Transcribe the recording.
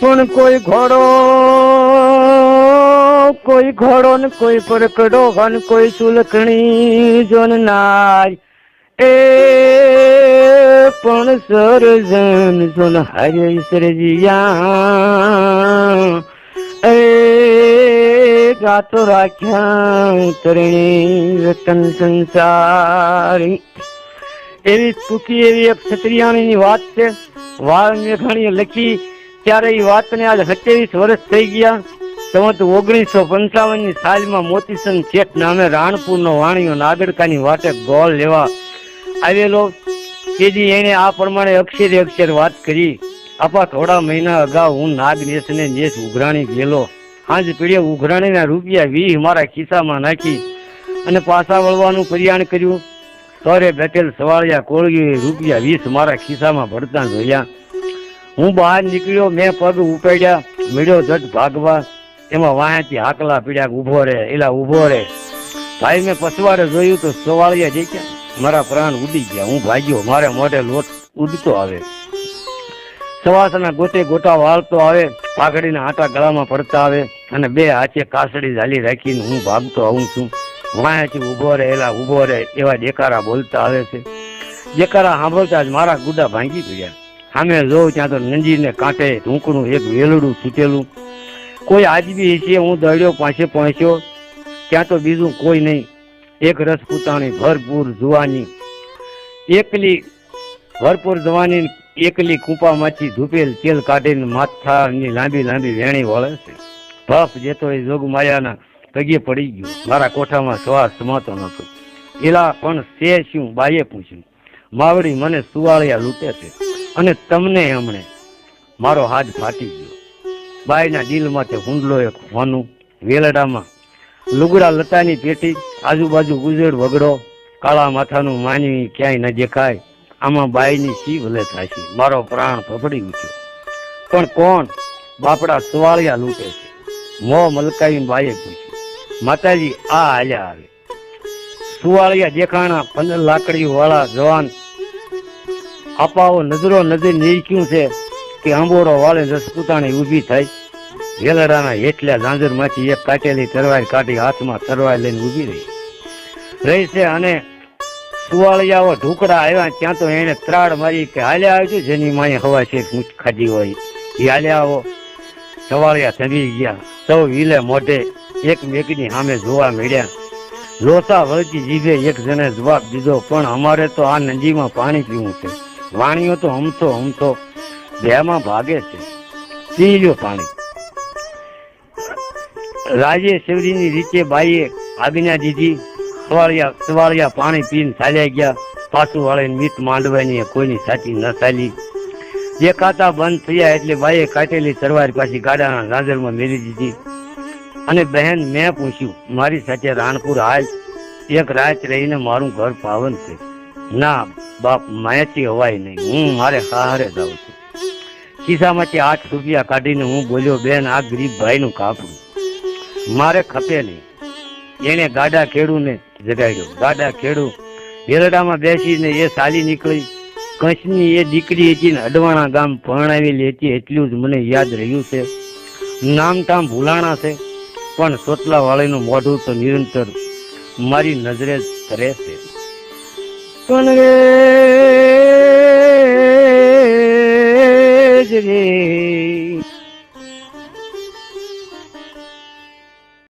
પણ કોઈ ઘોડો કોઈ ઘોડો ને કોઈ પરકડો વન, કોઈ સુલકણી જોન નાય. એ પણ સરજન જોન હરે સરજિયા એ ગાતો રાખ્યા તરણી રતન સંસારી. એવી ટૂંકી એવી એક ક્ષત્રિયાણીની વાત છે. વાલ્મીકીએ લખી ત્યારે એ વાતને આજ સત્યાવીસ વર્ષ થઈ ગયા. સંવત ઓગણીસો પંચાવનની સાલમાં મોતીચંદ શેઠ નામે રાણપુરનો વાણીઓ નાગડકાની વાટે ગોળ લેવા આવેલો. તેથી એને આ પ્રમાણે અક્ષરે અક્ષર વાત કરી. આપા થોડા મહિના અગાઉ હું નાગ નેસને નેસ ઉઘરાણી ગયેલો. આજ પીડે ઉઘરાણીના રૂપિયા વીસ મારા ખિસ્સામાં નાખી અને પાછા વળવાનું કલ્યાણ કર્યું. તોરે બેઠેલ સવાળિયા કોળગી રૂપિયા વીસ મારા ખિસ્સામાં ભરતા જોયા. હું બહાર નીકળ્યો, મેં પગ ઉપાડ્યા મળ્યો જટ ભાગવા. એમાં વાંચી હાકલા પીડ્યા ઊભો રે એલા ઊભો રે ભાઈ મેં પછવાડે જોયું તો સવાળિયા જઈ ગયા મારા પ્રાણ ઉડી ગયા. હું ભાગ્યો. મારે મોઢે લોટ ઉડતો આવે. સવાસના ગોટે ગોટા વાળતો આવે. પાઘડીના આટા ગળામાં પડતા આવે અને બે હાથે કાસડી ઝાલી રાખીને હું ભાગતો આવું છું. વાંહેથી ઊભો રહે, એલા ઊભો રહે એવા દેકારા બોલતા આવે છે. દેકારા સાંભળતા જ મારા ગુડા ભાંગી પડ્યા. સામે જોઉં ત્યાં તો નંદીને કાંઠે ઢૂંકણું એક વેલડું સૂટેલું કોઈ આજબી છે, હું દળ્યો પાસે પહોંચ્યો. ત્યાં તો બીજું કોઈ નહીં. એક રસ પૂતાણી ભરપૂર જુવાની. એકલી ભરપૂર જવાની, એકલી કૂપામાંથી ધૂપેલ તેલ કાઢીને માથાની લાંબી લાંબી વેણી વળે છે. ભફ જેતો એ જોગ માયાના પગે પડી ગયો. મારા કોઠામાં શ્વાસ સમાતો નહોતો. એલા પણ છે શું? બાઈએ પૂછ્યું. માવડી મને સુવાળિયા લૂંટે છે. અને તમને એમણે મારો હાથ ફાટી ગયો. બાઈના દિલમાંથી હુંડલો એક હોનું, વેલડામાં લુગડા લતાની પેટી, આજુબાજુ ગુજેડ વગડો, કાળા માથાનું માનવી ક્યાંય ન દેખાય. આમાં બાઈની સી ભલે થાય મારો પ્રાણ ફફડી ઉઠ્યો. પણ કોણ બાપડા સુવાળિયા લૂંટે છે? મોં મલકાઈ બાઈએ પૂછ્યું. માતાજી, આ હાલ્યા આવે. સુવાળિયા દેખાણા પંદર લાકડી વાળા જવાન અપાવો નજરો નજર નીરખ્યું છે કે અંબોરો વાળે રસપૂતાણી ઊભી થઈ. વેલડાના હેઠલા ઝાંઝરમાંથી એક કાટેલી તરવાર કાઢી હાથમાં તરવાર લઈને ઊભી રહી. રહી છે અને સુવાળિયાઓ ઢુકડા આવ્યા ત્યાં તો એને ત્રાડ મારી કે હાલ્યા આવજો જેની માએ હવા છે મૂછ ખાધી હોય. એ હાલ્યા આવો. સવાળિયા થમી ગયા. સૌ વીલે મોઢે એક મેકની સામે જોવા મળ્યા. લોસા વળતી જીભે એક જણે જવાબ દીધો, પણ અમારે તો આ નદીમાં પાણી પીવું છે. વાણીઓ તો હમતો હમતો બેમાં ભાગે છે. પીજો પાણી. રાજે શિવજીની રીતે બાઈએ આજ્ઞા દીધી, સવાળિયા સવાળિયા પાણી પીને ચાલ્યા ગયા. પાછું વાળીને મીત માંડવાની કોઈની સાચી ન ચાલી. દેખાતા બંધ થયા એટલે બાઈએ કાટેલી તરવાર પાછી ગાડાના નાદરમાં મેરી દીધી. અને બહેન મેં પૂછ્યું, મારી સાથે રાણપુર હાલ? એક રાત રહીને મારું ઘર પાવન છે. ના, બાપ, માયાથી હવાય નહીં. હું મારે હારે જાઉં છું. ખિસ્સામાંથી આઠ રૂપિયા કાઢીને હું બોલ્યો, બેન, આ ગરીબ ભાઈનું કાપડું. મારે ખપે નહીં. એને ગાડા ખેડૂને જગાડ્યો. ગાડા ખેડૂ વેરડામાં બેસીને એ સાલી નીકળી. કંચની એ દીકરી હતી ને અડવાણા ગામ પરણાવેલી હતી એટલું જ મને યાદ રહ્યું છે. નામ ટામ ભૂલાણા છે, પણ સોટલાવાળીનું મોઢું તો નિરંતર મારી નજરે જ કરે છે. પણ રે